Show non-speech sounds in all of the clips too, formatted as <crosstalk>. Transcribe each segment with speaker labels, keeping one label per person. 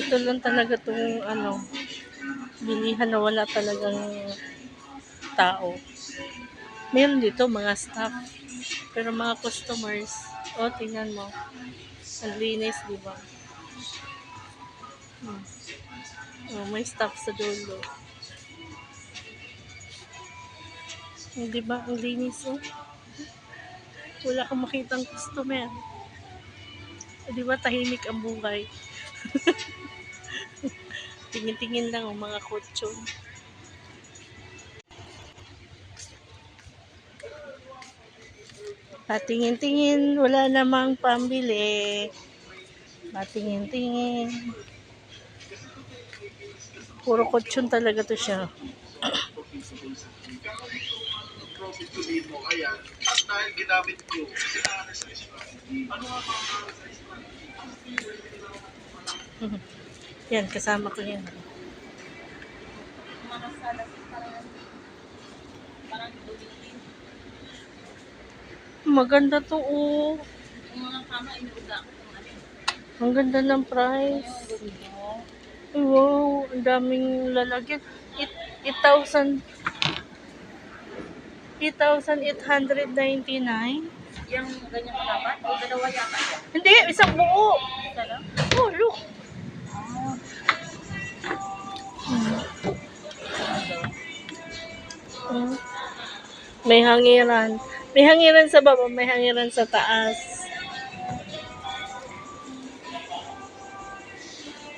Speaker 1: Ito lang talaga tong ano, bilihan na wala talagang tao. Meron dito mga staff. Pero mga customers, oh, tingnan mo. Ang linis, di ba? Hmm. Oh, may staff sa dulo. Oh, di ba? Ang linis, oh. Wala kang makitang customer. Eh, di ba tahimik ang buhay? Tingin-tingin lang ang mga kutsyon. Patingin-tingin, wala namang pambili. Patingin-tingin. Puro kutsyon talaga to siya.
Speaker 2: Ko dahil ginamit ko, ano nga ba <laughs>
Speaker 1: Yan, kasama ko yan.
Speaker 3: mga salas parang parang.
Speaker 1: Maganda to, oh.
Speaker 3: Mga kama, inuuga ko.
Speaker 1: Ang ganda ng price. Wow, ang daming lalagyan. It, 8,000 8,899.
Speaker 3: Yung ganyan kalaban, o dalawa yata yan.
Speaker 1: Hindi, isang buo.
Speaker 3: Isa lang?
Speaker 1: Oh, look.
Speaker 3: Ah,
Speaker 1: Mm. May hangiran. May hangiran sa baba, may hangiran sa taas.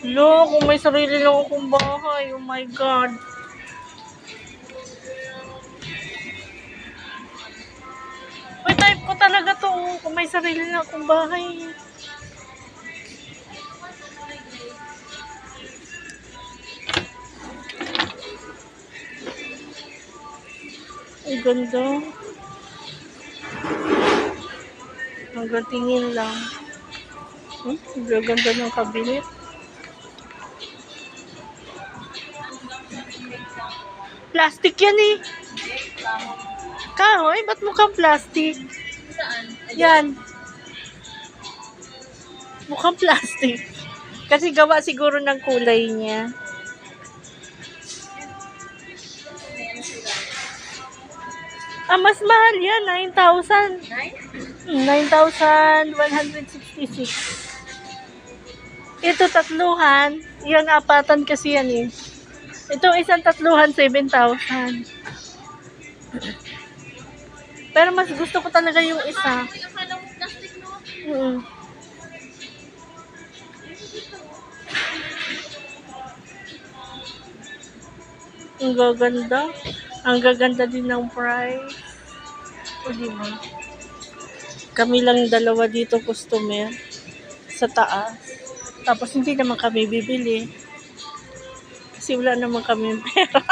Speaker 1: Look, kung may sarili lang akong bahay. Oh my God. Talaga to. oh, Kung may sarili lang akong bahay. Ang ganda. Hanggang tingin lang. Hmm? Ang ganda ng kabinet. Plastic yan eh. Kahoy, ba't mukhang plastic?
Speaker 3: Saan?
Speaker 1: Yan. Mukhang plastic. Kasi gawa siguro ng kulay niya. Ah, mas mahal yan. 9,000.
Speaker 3: Nine?
Speaker 1: 9,166. Ito tatluhan. Yan apatan kasi yan eh. Ito isang tatluhan, 7,000. Pero mas gusto ko talaga yung isa. Mm. Ang gaganda. Ang gaganda din ng price. O, di ba? Kami lang dalawa dito customer sa taas. Tapos hindi naman kami bibili. Kasi wala naman kami pera.